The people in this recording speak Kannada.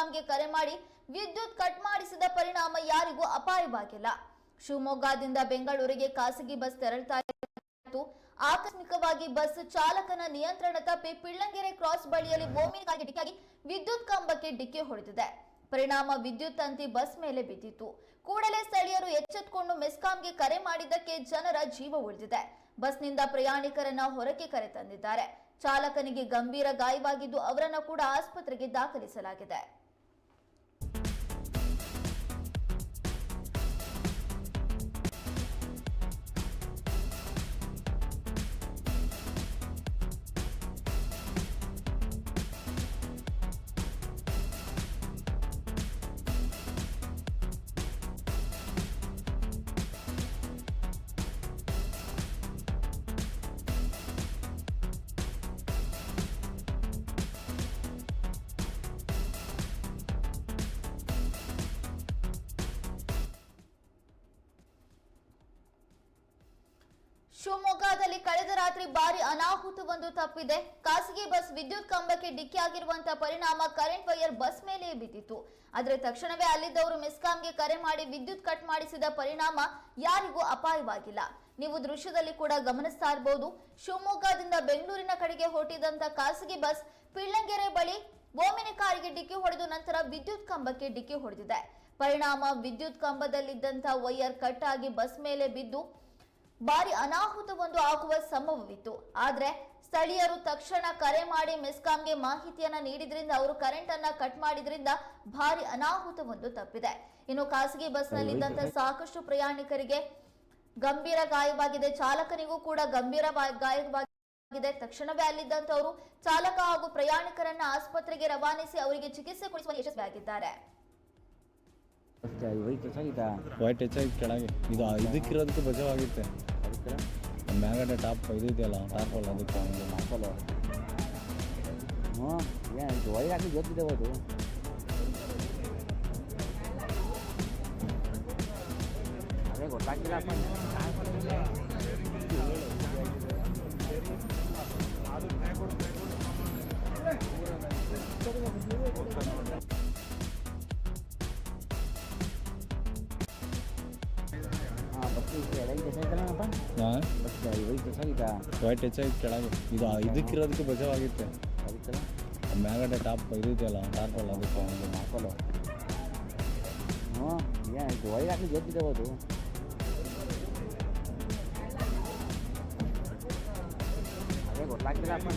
ಮೆಸ್ಕಾಂಗೆ ಕರೆ ಮಾಡಿ ವಿದ್ಯುತ್ ಕಟ್ ಮಾಡಿಸಿದ ಪರಿಣಾಮ ಯಾರಿಗೂ ಅಪಾಯವಾಗಿಲ್ಲ. ಶಿವಮೊಗ್ಗದಿಂದ ಬೆಂಗಳೂರಿಗೆ ಖಾಸಗಿ ಬಸ್ ತೆರಳುತ್ತಾ ಆಕಸ್ಮಿಕವಾಗಿ ಬಸ್ ಚಾಲಕನ ನಿಯಂತ್ರಣ ತಪ್ಪಿ ಪಿಳ್ಳಂಗೆರೆ ಕ್ರಾಸ್ ಬಳಿಯಲ್ಲಿ ಭೂಮಿಗಾಗಿ ಡಿಕ್ಕಿಯಾಗಿ ವಿದ್ಯುತ್ ಕಂಬಕ್ಕೆ ಡಿಕ್ಕಿ ಹೊಡೆದಿದೆ. ಪರಿಣಾಮ ವಿದ್ಯುತ್ ತಂತಿ ಬಸ್ ಮೇಲೆ ಬಿದ್ದಿತ್ತು. ಕೂಡಲೇ ಸ್ಥಳೀಯರು ಎಚ್ಚೆತ್ತುಕೊಂಡು ಮೆಸ್ಕಾಂಗೆ ಕರೆ ಮಾಡಿದ್ದಕ್ಕೆ ಜನರ ಜೀವ ಉಳಿದಿದೆ. ಬಸ್ನಿಂದ ಪ್ರಯಾಣಿಕರನ್ನ ಹೊರಕ್ಕೆ ಕರೆ ತಂದಿದ್ದಾರೆ. ಚಾಲಕನಿಗೆ ಗಂಭೀರ ಗಾಯವಾಗಿದ್ದು ಅವರನ್ನ ಕೂಡ ಆಸ್ಪತ್ರೆಗೆ ದಾಖಲಿಸಲಾಗಿದೆ. ಶಿವಮೊಗ್ಗದಲ್ಲಿ ಕಳೆದ ರಾತ್ರಿ ಭಾರಿ ಅನಾಹುತವೊಂದು ತಪ್ಪಿದೆ. ಖಾಸಗಿ ಬಸ್ ವಿದ್ಯುತ್ ಕಂಬಕ್ಕೆ ಡಿಕ್ಕಿಯಾಗಿರುವಂತಹ ಪರಿಣಾಮ ಕರೆಂಟ್ ವೈರ್ ಬಸ್ ಮೇಲೆ ಬಿದ್ದಿತ್ತು. ಆದರೆ ತಕ್ಷಣವೇ ಅಲ್ಲಿದ್ದವರು ಮೆಸ್ಕಾಂಗೆ ಕರೆ ಮಾಡಿ ವಿದ್ಯುತ್ ಕಟ್ ಮಾಡಿಸಿದ ಪರಿಣಾಮ ಯಾರಿಗೂ ಅಪಾಯವಾಗಿಲ್ಲ. ನೀವು ದೃಶ್ಯದಲ್ಲಿ ಕೂಡ ಗಮನಿಸ್ತಾ ಇರಬಹುದು ಶಿವಮೊಗ್ಗದಿಂದ ಬೆಂಗಳೂರಿನ ಕಡೆಗೆ ಹೊರಟಿದಂತ ಖಾಸಗಿ ಬಸ್ ಪಿಳ್ಳಂಗೆರೆ ಬಳಿ ಓಮಿನಿ ಕಾರಿಗೆ ಡಿಕ್ಕಿ ಹೊಡೆದು ನಂತರ ವಿದ್ಯುತ್ ಕಂಬಕ್ಕೆ ಡಿಕ್ಕಿ ಹೊಡೆದಿದೆ. ಪರಿಣಾಮ ವಿದ್ಯುತ್ ಕಂಬದಲ್ಲಿದ್ದಂತಹ ವೈರ್ ಕಟ್ ಆಗಿ ಬಸ್ ಮೇಲೆ ಬಿದ್ದು ಭಾರಿ ಅನಾಹುತವೊಂದು ಆಗುವ ಸಂಭವವಿತ್ತು. ಆದ್ರೆ ಸ್ಥಳೀಯರು ತಕ್ಷಣ ಕರೆ ಮಾಡಿ ಮೆಸ್ಕಾಂಗೆ ಮಾಹಿತಿಯನ್ನ ನೀಡಿದ್ರಿಂದ ಅವರು ಕರೆಂಟ್ ಅನ್ನ ಕಟ್ ಮಾಡಿದ್ರಿಂದ ಭಾರಿ ಅನಾಹುತವೊಂದು ತಪ್ಪಿದೆ. ಇನ್ನು ಖಾಸಗಿ ಬಸ್ನಲ್ಲಿದ್ದಂತ ಸಾಕಷ್ಟು ಪ್ರಯಾಣಿಕರಿಗೆ ಗಂಭೀರ ಗಾಯವಾಗಿದೆ. ಚಾಲಕನಿಗೂ ಕೂಡ ಗಂಭೀರ ಗಾಯವಾಗಿದೆ. ತಕ್ಷಣವೇ ಅಲ್ಲಿದ್ದಂತವರು ಚಾಲಕ ಹಾಗೂ ಪ್ರಯಾಣಿಕರನ್ನ ಆಸ್ಪತ್ರೆಗೆ ರವಾನಿಸಿ ಅವರಿಗೆ ಚಿಕಿತ್ಸೆ ಕೊಡಿಸುವ ಯಶಸ್ವಿಯಾಗಿದ್ದಾರೆ. ವೈಟ್ ಹೆಚ್ಚಾಗಿ ಕೆಳಗೆ. ಇದು ಇದಕ್ಕಿರೋದಕ್ಕೆ ಬಚಾವಾಗಿತ್ತೆ ಮ್ಯಾಗಡೆ ಟಾಪ್ ಇದೆಯಲ್ಲ ಟಾಪಲ್ಲ ಅದಕ್ಕೆ ಒಂದು ನಾಲ್ಕಲ್ಲ ಹ್ಞೂ ಏನು ಇದು ವೈರ್ ಹಾಕಿ ಗೊತ್ತಿದೆ ಅದು ಅದೇ ಗೊತ್ತಾಗ್ತಿಲ್ಲಪ್ಪ ವೈಟ್ ಹೆಚ್ಚಾಗಿ ಕೆಳಗೆ. ಇದು ಇದಕ್ಕಿರೋದಕ್ಕೆ ಬಚಾವಾಗಿತ್ತೆ ಮ್ಯಾಗಡೆ ಟಾಪ್ ಇದೆಯಲ್ಲ ಟಾಪಲ್ಲ ಅದಕ್ಕೆ ನಾಲ್ಕಲ್ಲ ಹ್ಞೂ ಏನಾಯ್ತು ವೈರ್ ಹಾಕಿ ಗೊತ್ತಿದೆ ಅದು. ಅದೇ ಗೊತ್ತಾಗ್ತಿಲ್ಲಪ್ಪ